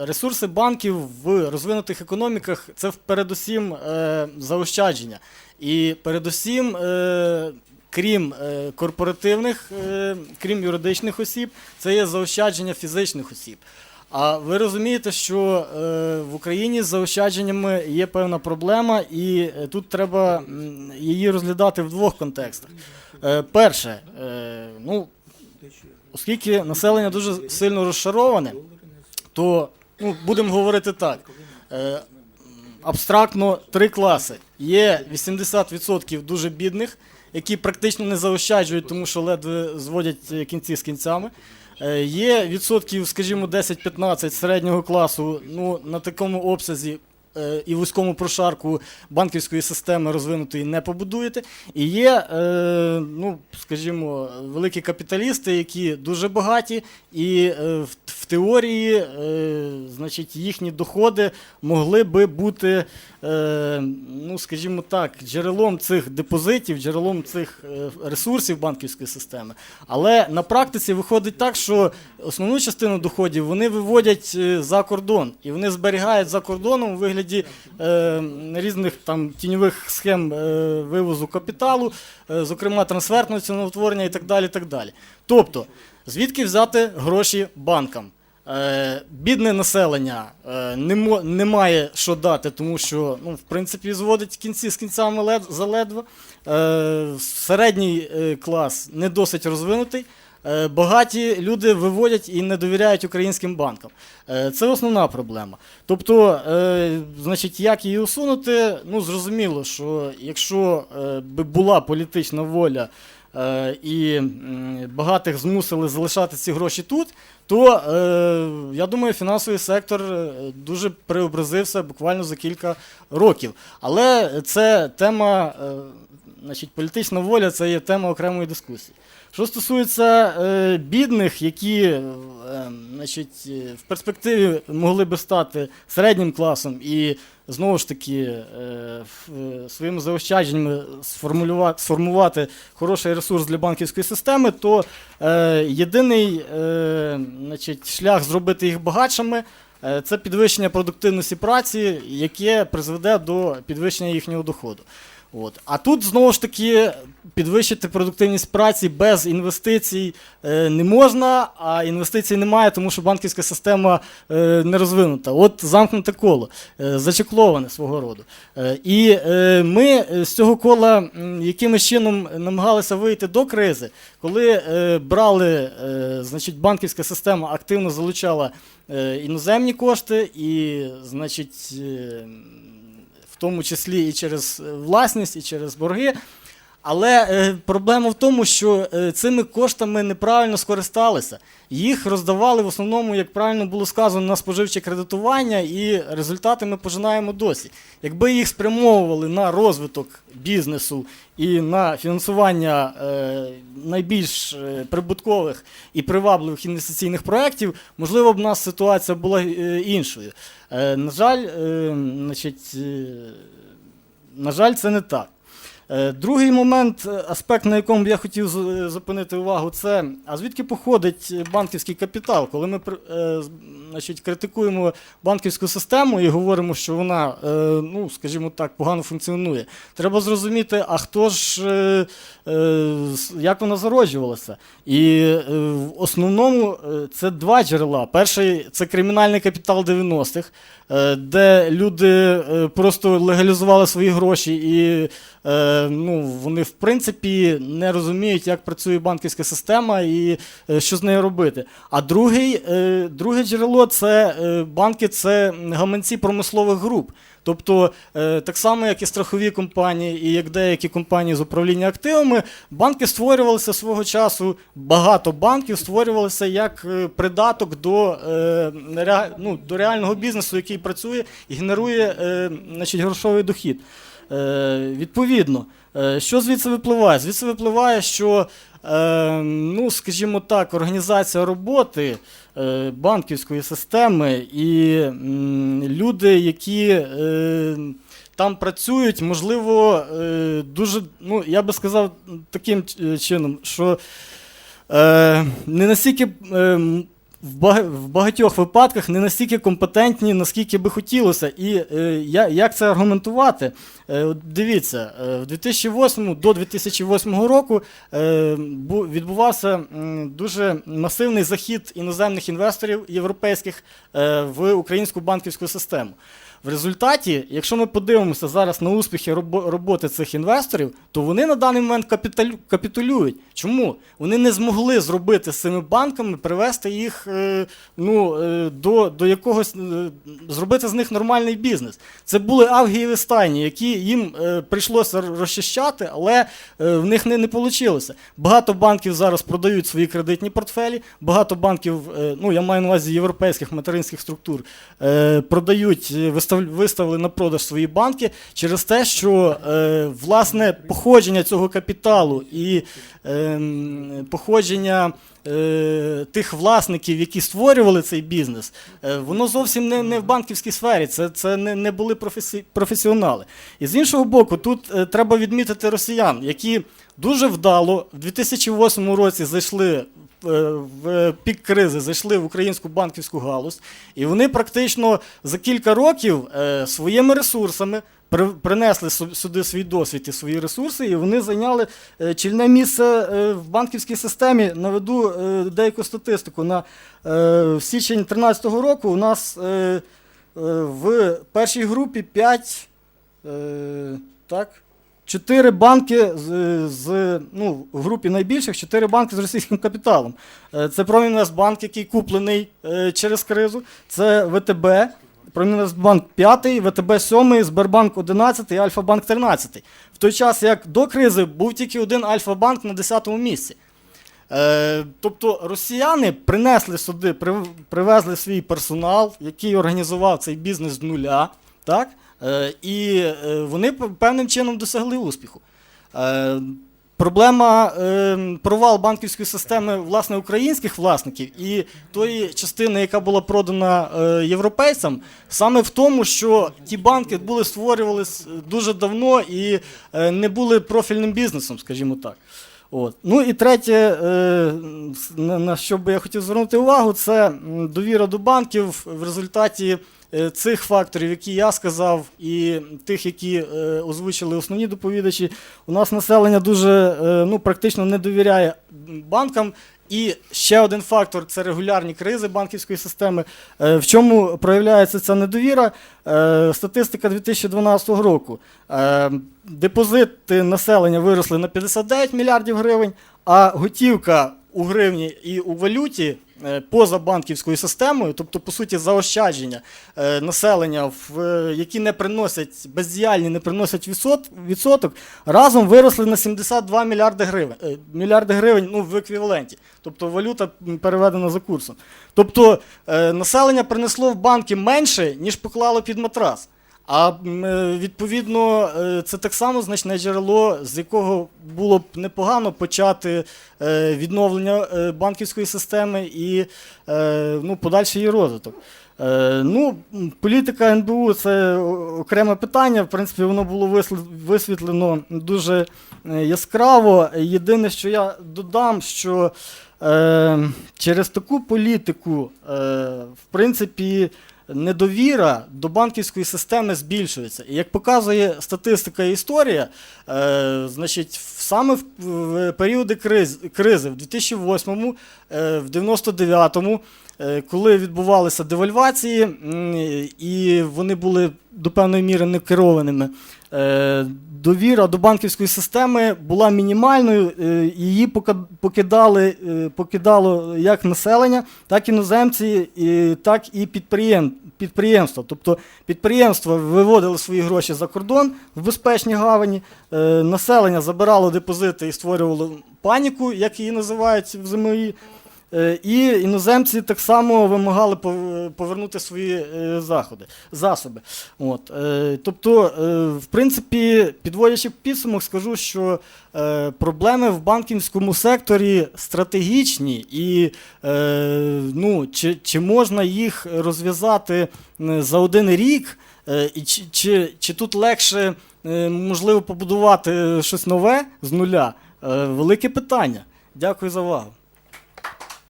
Ресурси банків в розвинутих економіках це передусім е, заощадження. І передусім, е, крім е, корпоративних, крім юридичних осіб, це є заощадження фізичних осіб. А ви розумієте, що в Україні з заощадженнями є певна проблема, і тут треба її розглядати в двох контекстах. Перше, ну, оскільки населення дуже сильно розшароване, то ну, будемо говорити так. Е, абстрактно три класи. Є 80% дуже бідних, які практично не заощаджують, тому що ледве зводять е, кінці з кінцями. Е, Є відсотків, скажімо, 10-15 середнього класу ну, на такому обсязі е, і вузькому прошарку банківської системи розвинутої не побудуєте. І є, ну, скажімо, великі капіталісти, які дуже багаті, і в, в теорії, е, значить, їхні доходи могли би бути, е, ну, скажімо так, джерелом цих депозитів, джерелом цих е, ресурсів банківської системи. Але на практиці виходить так, що основну частину доходів вони виводять е, за кордон, і вони зберігають за кордоном у вигляді е, різних там тіньових схем е, вивозу капіталу, е, зокрема трансфертного ціноутворення і так далі. так далі. Тобто, звідки взяти гроші банкам? Е, бідне населення е, не, має що дати, тому що ну, в принципі зводить кінці з кінцями лед, заледве. Е, середній клас не досить розвинутий. Багаті люди виводять і не довіряють українським банкам. Це основна проблема. Тобто, значить, як її усунути, ну зрозуміло, що якщо би була політична воля і багатих змусили залишати ці гроші тут, то е, я думаю, фінансовий сектор е, дуже преобразився буквально за кілька років. Але це тема, е, значить, політична воля це є тема окремої дискусії. Що стосується е, бідних, які е, значить, е, в перспективі могли би стати середнім класом і знову ж таки е, е, своїми заощадженнями сформувати хороший ресурс для банківської системи, то е, єдиний е, значить, шлях зробити їх багатшими. е, Це підвищення продуктивності праці, яке призведе до підвищення їхнього доходу. От. А тут знову ж таки підвищити продуктивність праці без інвестицій е, не можна, а інвестицій немає, тому що банківська система е, не розвинута. От замкнуте коло, е, зачекловане свого роду. І ми з цього кола якимось чином намагалися вийти до кризи, коли брали, значить, банківська система активно залучала іноземні кошти і, значить. Тому числі і через власність, і через борги. Але е, проблема в тому, що е, цими коштами неправильно скористалися. Їх роздавали в основному, як правильно було сказано, на споживче кредитування, і результати ми пожинаємо досі. Якби їх спрямовували на розвиток бізнесу і на фінансування е, найбільш е, прибуткових і привабливих інвестиційних проєктів, можливо б у нас ситуація була е, іншою. Е, на жаль, е, значить, е, на жаль, це не так. Е, Другий момент, е, аспект, на якому я хотів е, зупинити увагу, це а звідки походить банківський капітал? Коли ми значить, критикуємо банківську систему і говоримо, що вона, е, ну, скажімо так, погано функціонує, треба зрозуміти, а хто ж, е, е, як вона зароджувалася. І в основному це два джерела. Перший це кримінальний капітал 90-х, е, де люди просто легалізували свої гроші і ну, вони в принципі не розуміють, як працює банківська система і що з нею робити. А другий, друге джерело це е, банки, це гаманці промислових груп. Тобто, е, так само, як і страхові компанії, і як деякі компанії з управління активами, банки створювалися свого часу, багато банків створювалися як е, придаток до, ну, до реального бізнесу, який працює і генерує значить, грошовий дохід. Відповідно, що звідси випливає? Звідси випливає, що, ну, скажімо так, організація роботи е, банківської системи і люди, які е, там працюють, можливо, е, дуже, ну, я би сказав таким е, чином, що е, не настільки. В багатьох випадках не настільки компетентні, наскільки би хотілося. І е, як це аргументувати? Е, дивіться, е, в 2008 до 2008 року е, бу- відбувався дуже масивний захід іноземних інвесторів європейських е, в українську банківську систему. В результаті, якщо ми подивимося зараз на успіхи роботи цих інвесторів, то вони на даний момент капітулюють. Чому? Вони не змогли зробити з цими банками, привести їх е, ну, е, до, до якогось, е, зробити з них нормальний бізнес. Це були авгієві стайні, які їм е, прийшлося розчищати, але е, в них не, не вийшло. Багато банків зараз продають свої кредитні портфелі, багато банків, е, ну я маю на увазі європейських материнських структур, е, продають, е, виставили на продаж свої банки через те, що е, власне походження цього капіталу і ем, походження е, тих власників, які створювали цей бізнес, е, воно зовсім не, не в банківській сфері, це, це не, не були професі, професіонали. І з іншого боку, тут е, треба відмітити росіян, які дуже вдало в 2008 році зайшли е, в пік кризи, зайшли в українську банківську галузь, і вони практично за кілька років е, своїми ресурсами при- принесли сюди свій досвід і свої ресурси, і вони зайняли е, чільне місце е, в банківській системі. Наведу е, деяку статистику. На е, січень 2013 року у нас е, е, в першій групі 5 е, так, Чотири банки з, з ну, в групі найбільших, чотири банки з російським капіталом. Е, Це Промінвестбанк, який куплений е, через кризу, це ВТБ, Промінвестбанк 5, ВТБ 7, Сбербанк 11 і Альфа-Банк 13. В той час, як до кризи, був тільки один Альфа-банк на 10-му місці. Е, тобто росіяни принесли сюди, прив- привезли свій персонал, який організував цей бізнес з нуля, так? Е, і е, вони певним чином досягли успіху. Е, Проблема провал банківської системи власне українських власників і тої частини, яка була продана європейцям, саме в тому, що ті банки були створювалися дуже давно і не були профільним бізнесом, скажімо так. От. Ну і третє, на, що би я хотів звернути увагу, це довіра до банків в результаті цих факторів, які я сказав, і тих, які е, озвучили основні доповідачі. У нас населення дуже е, ну, практично не довіряє банкам. І ще один фактор це регулярні кризи банківської системи. Е, В чому проявляється ця недовіра? Е, Статистика 2012 року. Е, Депозити населення виросли на 59 мільярдів гривень, а готівка у гривні і у валюті е, поза банківською системою, тобто, по суті, заощадження е, населення, е, які не приносять бездіяльні, не приносять відсоток, разом виросли на 72 мільярди гривень, мільярди гривень ну, в еквіваленті. Тобто валюта переведена за курсом. Тобто населення принесло в банки менше, ніж поклало під матрас. А е, відповідно, е, це так само значне джерело, з якого було б непогано почати е, відновлення банківської системи і ну, подальший її розвиток. Ну, політика НБУ це окреме питання. В принципі, воно було висвітлено дуже яскраво. Єдине, що я додам, що через таку політику, в принципі, недовіра до банківської системи збільшується. І як показує статистика і історія, е, значить, саме в, періоди криз, кризи в 2008-му, е, в 99-му, е, коли відбувалися девальвації, і вони були до певної міри некерованими, е, довіра до банківської системи була мінімальною, е, її покидали, е, покидало як населення, так і іноземці, так і підприємства. Тобто підприємства виводили свої гроші за кордон в безпечні гавані, е, населення забирало депозити і створювало паніку, як її називають в ЗМІ. Е, І іноземці так само вимагали пов- повернути свої е, заходи, засоби. От, е, тобто, в принципі, підводячи підсумок, скажу, що проблеми в банківському секторі стратегічні, і ну, чи, чи можна їх розв'язати за один рік, і чи, чи, чи тут легше можливо побудувати щось нове з нуля? Велике питання. Дякую за увагу.